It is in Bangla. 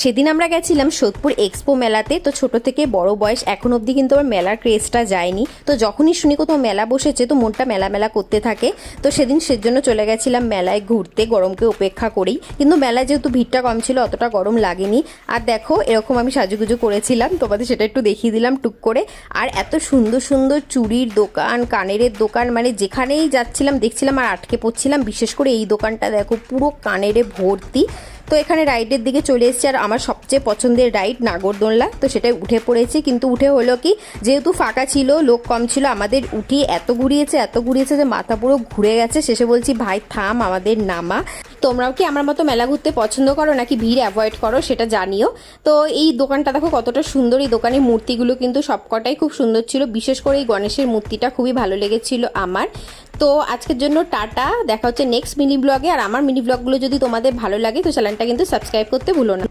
সেদিন আমরা গেছিলাম সোদপুর এক্সপো মেলাতে, তো ছোট থেকে বড় বয়স এখন অবধি কিন্তু আমার মেলার ক্রেজটা যায়নি। তো যখনই শুনি কোথাও মেলা বসেছে, তো মনটা মেলা মেলা করতে থাকে। তো সেদিন সেজন্য চলে গেছিলাম মেলায় ঘুরতে, গরমকে উপেক্ষা করেই। কিন্তু মেলায় যেহেতু ভিড়টা কম ছিল, অতটা গরম লাগেনি। আর দেখো, এরকম আমি সাজুগুজু করেছিলাম। তোমাদের সেটা একটু দেখিয়ে দিলাম টুক করে। আর এত সুন্দর সুন্দর চুড়ির দোকান, কানেরের দোকান মানে যেখানেই যাচ্ছিলাম, দেখছিলাম আর আটকে পড়ছিলাম। বিশেষ করে এই দোকানটা দেখো, পুরো কানেরে ভর্তি। তো এখানে রাইডের দিকে চলে এসেছি, আর আমার সবচেয়ে পছন্দের রাইড নাগরদোলনা তো সেটাই উঠে পড়েছি, কিন্তু উঠে হলো কি, যেহেতু ফাঁকা ছিল, লোক কম ছিল, আমাদের উঠিয়ে এত ঘুরিয়েছে এত ঘুরিয়েছে যে মাথা পুরো ঘুরে গেছে। শেষে বলছি, ভাই, থাম, আমাদের নামা। তোমরাও কি আমার মতো মেলা ঘুরতে পছন্দ করো, নাকি ভিড় অ্যাভয়েড করো, সেটা জানিও। তো এই দোকানটা দেখো কতটা সুন্দর, এই দোকানের মূর্তিগুলো কিন্তু সবকটাই খুব সুন্দর ছিল। বিশেষ করে এই গণেশের মূর্তিটা খুবই ভালো লেগেছিল আমার। তো আজকের জন্য টাটা। দেখা হচ্ছে নেক্সট মিনি ব্লগে আর আমার মিনি ব্লগগুলো যদি তোমাদের ভালো লাগে, তো চ্যানেলটা কিন্তু সাবস্ক্রাইব করতে ভুলো না।